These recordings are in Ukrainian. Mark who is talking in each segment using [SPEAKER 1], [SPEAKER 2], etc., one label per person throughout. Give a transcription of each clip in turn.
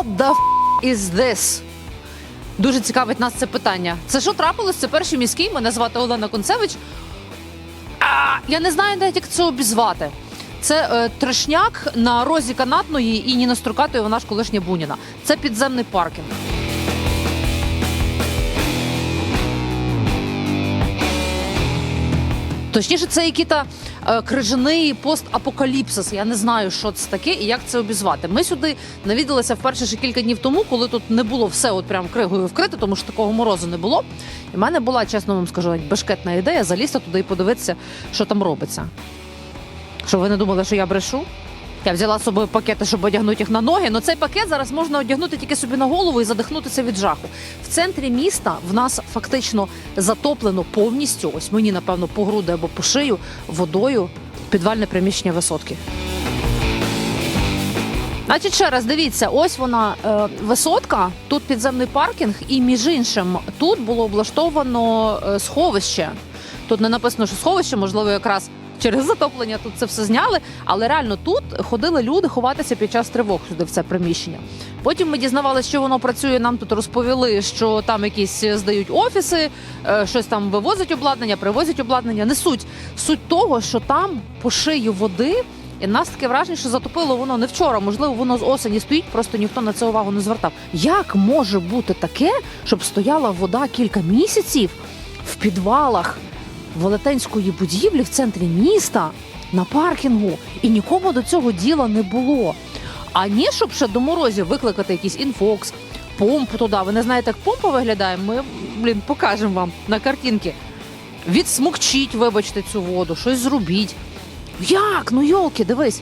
[SPEAKER 1] What the f is this? Дуже цікавить нас це питання. Це що трапилось? Це перший міський. Мене звати Олена Концевич. А, я не знаю навіть, як це обізвати. Це е, трешняк на розі канатної і Ніна Струкатої, вона ж колишня Буніна. Це підземний паркінг. Точніше, це який-то е, крижаний постапокаліпсис. Я не знаю, що це таке і як це обізвати. Ми сюди навідалися вперше ще кілька днів тому, коли тут не було все от прям кригою вкрите, тому що такого морозу не було. І в мене була, чесно вам скажу, бешкетна ідея залізти туди і подивитися, що там робиться. Щоб ви не думали, що я брешу. Я взяла з собою пакети, щоб одягнути їх на ноги. але цей пакет зараз можна одягнути тільки собі на голову і задихнутися від жаху. В центрі міста в нас фактично затоплено повністю. Ось мені, напевно, по груди або по шию водою підвальне приміщення висотки. Значить, ще раз дивіться, ось вона е, висотка, тут підземний паркінг, і між іншим тут було облаштовано е, сховище. Тут не написано, що сховище, можливо, якраз через затоплення тут це все зняли. Але реально тут ходили люди ховатися під час тривог сюди в це приміщення. Потім ми дізнавалися, що воно працює. Нам тут розповіли, що там якісь здають офіси, е, щось там вивозять обладнання, привозять обладнання. Не суть. Суть того, що там по шию води. І нас таке враження, що затопило воно не вчора. Можливо, воно з осені стоїть, просто ніхто на це увагу не звертав. Як може бути таке, щоб стояла вода кілька місяців в підвалах велетенської будівлі в центрі міста на паркінгу, і нікому до цього діла не було. А ні, щоб ще до морозів викликати якийсь інфокс, помпу туди. Ви не знаєте, як помпа виглядає? Ми блін покажемо вам на картинки. Відсмокчіть, вибачте, цю воду, щось зробіть. Як? Ну йолки, дивись.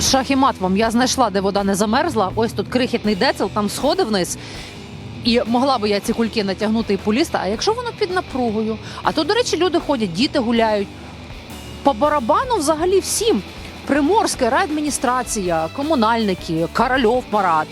[SPEAKER 1] Шах і мат вам. Я знайшла, де вода не замерзла. Ось тут крихітний децел, там сходи вниз. І могла би я ці кульки натягнути і полізти. А якщо воно під напругою? А то, до речі, люди ходять, діти гуляють. По барабану взагалі всім. Приморська райадміністрація, комунальники, Корольов парад.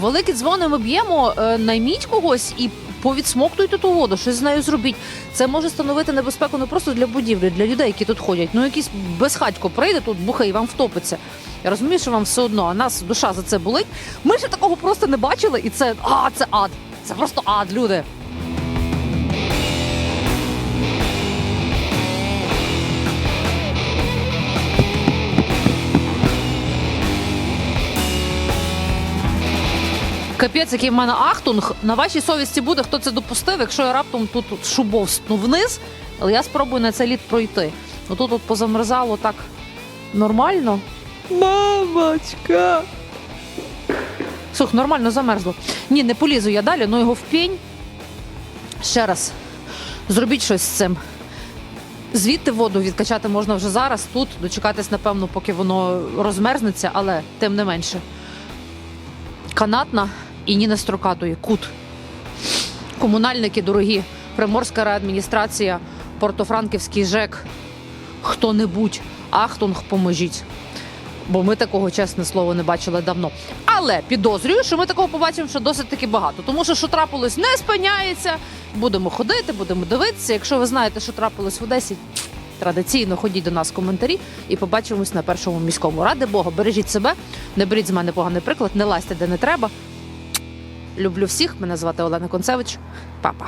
[SPEAKER 1] Великі дзвони ми б'ємо, е, найміть когось і повідсмоктуйте ту воду, щось з нею зробіть. Це може становити небезпеку не просто для будівлі, для людей, які тут ходять. Ну якийсь безхатько прийде тут, бухає і вам втопиться. Я розумію, що вам все одно, а нас душа за це болить. Ми ще такого просто не бачили, і це а, це ад. Це просто ад, люди. Капець, який в мене ахтунг. На вашій совісті буде, хто це допустив, якщо я раптом тут шубовстну вниз, але я спробую на цей лід пройти. Отут от позамерзало так нормально. Мамочка. Слух, нормально замерзло. Ні, не полізу я далі, ну його в пінь. Ще раз. Зробіть щось з цим. Звідти воду відкачати можна вже зараз, тут дочекатись, напевно, поки воно розмерзнеться, але тим не менше. Канатна і Ніна Строкатої. Кут. Комунальники дорогі, Приморська райадміністрація, Портофранківський ЖЕК. Хто-небудь, ахтунг, поможіть. Бо ми такого, чесне слово, не бачили давно. Але підозрюю, що ми такого побачимо ще досить таки багато. Тому що що трапилось, не спиняється. Будемо ходити, будемо дивитися. Якщо ви знаєте, що трапилось в Одесі, традиційно ходіть до нас в коментарі і побачимось на першому міському. Ради Бога, бережіть себе, не беріть з мене поганий приклад, не лазьте де не треба. Люблю всіх. Мене звати Олена Концевич. Папа.